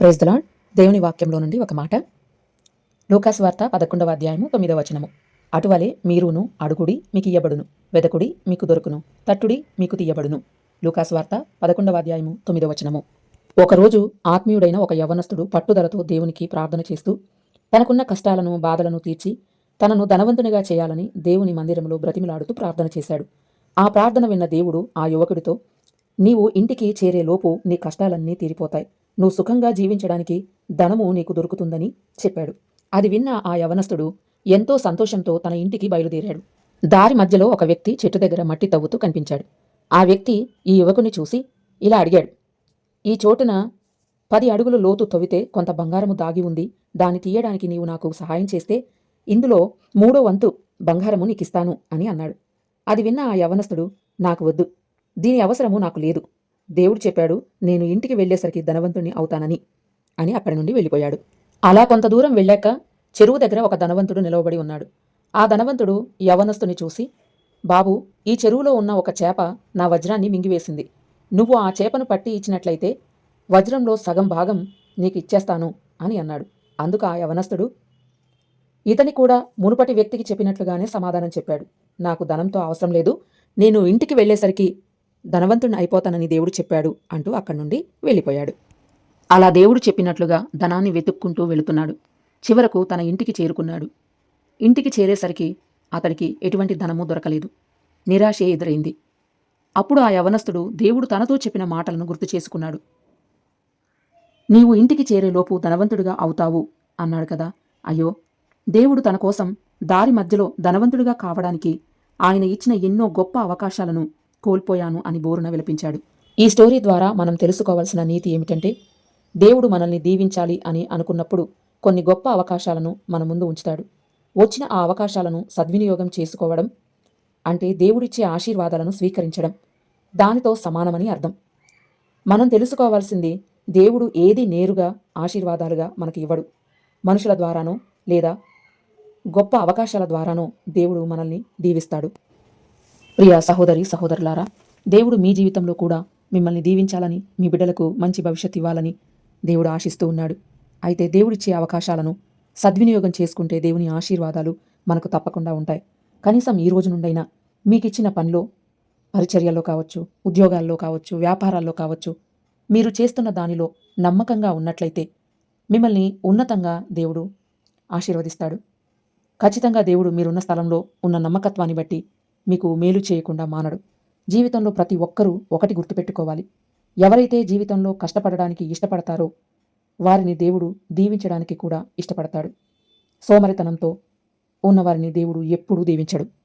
Praise the Lord దేవుని వాక్యంలో నుండి ఒక మాట. లోకాస్ వార్త పదకొండవ అధ్యాయము తొమ్మిదవ వచనము. అటువలే మీరును అడుగుడి మీకు ఇయ్యబడును. వెదకుడి మీకు దొరుకును. తట్టుడి మీకు తీయబడును. లూకాస్ వార్త పదకొండవ అధ్యాయము తొమ్మిదవ వచనము. ఒకరోజు ఆత్మీయుడైన ఒక యవనస్తుడు పట్టుదలతో దేవునికి ప్రార్థన చేస్తూ తనకున్న కష్టాలను బాధలను తీర్చి తనను ధనవంతునిగా చేయాలని దేవుని మందిరంలో బ్రతిమిలాడుతూ ప్రార్థన చేశాడు. ఆ ప్రార్థన విన్న దేవుడు ఆ యువకుడితో నీవు ఇంటికి చేరే లోపు నీ కష్టాలన్నీ తీరిపోతాయి. నువ్వు సుఖంగా జీవించడానికి ధనము నీకు దొరుకుతుందని చెప్పాడు. అది విన్న ఆ యవనస్తుడు ఎంతో సంతోషంతో తన ఇంటికి బయలుదేరాడు. దారి మధ్యలో ఒక వ్యక్తి చెట్టు దగ్గర మట్టి తవ్వుతూ కనిపించాడు. ఆ వ్యక్తి ఈ యువకుని చూసి ఇలా అడిగాడు. ఈ చోటున పది అడుగులు లోతు తవ్వితే కొంత బంగారము దాగి ఉంది. దాన్ని తీయడానికి నీవు నాకు సహాయం చేస్తే ఇందులో మూడో వంతు బంగారము నీకిస్తాను అని అన్నాడు. అది విన్న ఆ యవనస్తుడు నాకు వద్దు. దీని అవసరము నాకు లేదు. దేవుడు చెప్పాడు నేను ఇంటికి వెళ్ళేసరికి ధనవంతుని అవుతానని అని అక్కడి నుండి వెళ్ళిపోయాడు. అలా కొంత దూరం వెళ్ళాక చెరువు దగ్గర ఒక ధనవంతుడు నిలవబడి ఉన్నాడు. ఆ ధనవంతుడు యవనస్తుని చూసి బాబు ఈ చెరువులో ఉన్న ఒక చేప నా వజ్రాన్ని మింగివేసింది. నువ్వు ఆ చేపను పట్టి ఇచ్చినట్లయితే వజ్రంలో సగం భాగం నీకు ఇచ్చేస్తాను అని అన్నాడు. అందుకు ఆ యవనస్తుడు ఇతని కూడా మునుపటి వ్యక్తికి చెప్పినట్లుగానే సమాధానం చెప్పాడు. నాకు ధనంతో అవసరం లేదు. నేను ఇంటికి వెళ్ళేసరికి ధనవంతుని అయిపోతానని దేవుడు చెప్పాడు అంటూ అక్కడి నుండి వెళ్ళిపోయాడు. అలా దేవుడు చెప్పినట్లుగా ధనాన్ని వెతుక్కుంటూ వెళుతున్నాడు. చివరకు తన ఇంటికి చేరుకున్నాడు. ఇంటికి చేరేసరికి అతడికి ఎటువంటి ధనము దొరకలేదు. నిరాశే ఎదురైంది. అప్పుడు ఆ యవనస్తుడు దేవుడు తనతో చెప్పిన మాటలను గుర్తు చేసుకున్నాడు. నీవు ఇంటికి చేరేలోపు ధనవంతుడిగా అవుతావు అన్నాడు కదా. అయ్యో! దేవుడు తన కోసం దారి మధ్యలో ధనవంతుడిగా కావడానికి ఆయన ఇచ్చిన ఎన్నో గొప్ప అవకాశాలను కోల్పోయాను అని బోరున విలపించాడు. ఈ స్టోరీ ద్వారా మనం తెలుసుకోవాల్సిన నీతి ఏమిటంటే దేవుడు మనల్ని దీవించాలి అని అనుకున్నప్పుడు కొన్ని గొప్ప అవకాశాలను మన ముందు ఉంచుతాడు. వచ్చిన ఆ అవకాశాలను సద్వినియోగం చేసుకోవడం అంటే దేవుడిచ్చే ఆశీర్వాదాలను స్వీకరించడం దానితో సమానమని అర్థం. మనం తెలుసుకోవాల్సింది దేవుడు ఏది నేరుగా ఆశీర్వాదాలుగా మనకి ఇవ్వడు. మనుషుల ద్వారానో లేదా గొప్ప అవకాశాల ద్వారానో దేవుడు మనల్ని దీవిస్తాడు. ప్రియ సహోదరి సహోదరులారా దేవుడు మీ జీవితంలో కూడా మిమ్మల్ని దీవించాలని మీ బిడ్డలకు మంచి భవిష్యత్ ఇవ్వాలని దేవుడు ఆశిస్తూ ఉన్నాడు. అయితే దేవుడిచ్చే అవకాశాలను సద్వినియోగం చేసుకుంటే దేవుని ఆశీర్వాదాలు మనకు తప్పకుండా ఉంటాయి. కనీసం ఈ రోజు నుండైనా మీకు ఇచ్చిన పనిలో పరిచర్యల్లో కావచ్చు ఉద్యోగాల్లో కావచ్చు వ్యాపారాల్లో కావచ్చు మీరు చేస్తున్న దానిలో నమ్మకంగా ఉన్నట్లయితే మిమ్మల్ని ఉన్నతంగా దేవుడు ఆశీర్వదిస్తాడు. ఖచ్చితంగా దేవుడు మీరున్న స్థలంలో ఉన్న నమ్మకత్వాన్ని బట్టి మీకు మేలు చేయకుండా మానడు. జీవితంలో ప్రతి ఒక్కరూ ఒకటి గుర్తుపెట్టుకోవాలి. ఎవరైతే జీవితంలో కష్టపడడానికి ఇష్టపడతారో వారిని దేవుడు దీవించడానికి కూడా ఇష్టపడతాడు. సోమరితనంతో ఉన్నవారిని దేవుడు ఎప్పుడూ దీవించడు.